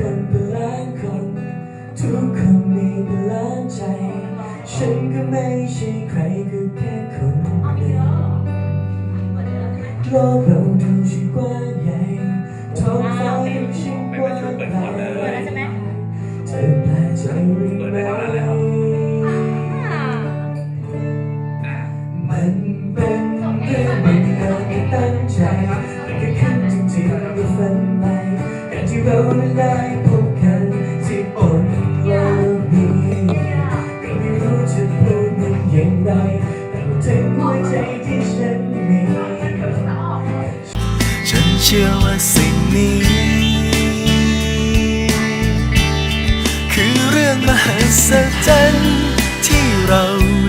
คนเป็นล้านคน ทุกคนมีเป็นล้านใจ ฉันก็ไม่ใช่ใครก็แค่คนหนึ่งโลกเราดูช่างกว้างใหญ่ท้องฟ้าดูช่างกว้างไกลเธอแปลกใจหรือไม่ เราได้พบกันที่บนโลกนี้ก็ไม่รู้จะพูดมันอย่างไรแต่ว่าถึงหัวใจที่ฉันมี ฉันเชื่อว่าสิ่งนี้ คือเรื่องมหัศจรรย์ที่เรา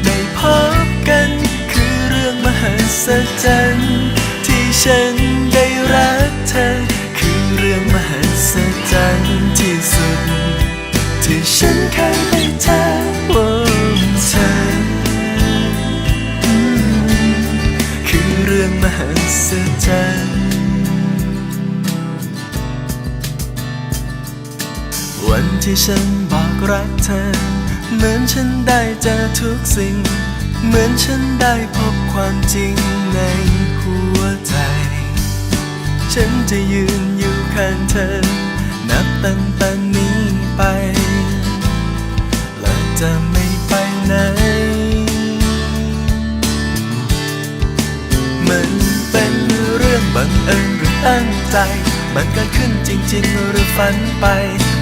ได้พบกัน คือเรื่องมหัศจรรย์ ฉันเคยได้เจอโอ้เธอ คือเรื่องมหัศจรรย์วันที่ฉันบอกรักเธอ เหมือนฉันได้เจอทุกสิ่ง เหมือนฉันได้พบความจริงในหัวใจ ฉันจะยืนอยู่ข้างเธอ นับตั้งแต่นี้ไปและ จะไม่ไปไหน มันเป็นเรื่องบังเอิญหรือตั้งใจ มันเกิดขึ้นจริง ๆ หรือฝันไป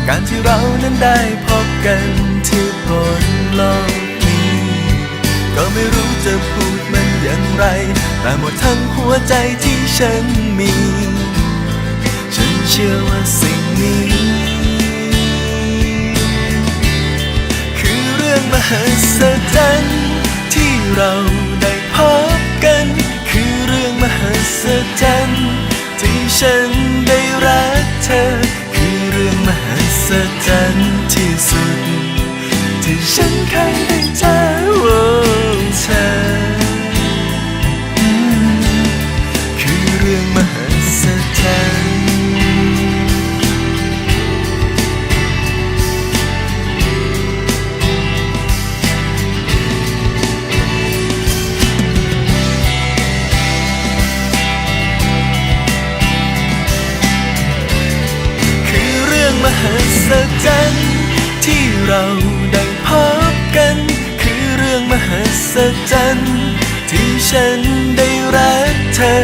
การที่เรานั้นได้พบกันที่บนโลกนี้ ก็ไม่รู้จะพูดมันอย่างไร แต่หมดทั้งหัวใจที่ฉันมี ฉันเชื่อว่าสิ่งนี้ ศจรรย์ที่เราได้พบกัน คือเรื่องมหัศจรรย์ที่ฉันได้รักเธอ คือเรื่องมหัศจรรย์ที่สุด ที่ฉันเคยได้เจอ ศจรรย์ที่ฉันได้รักเธอ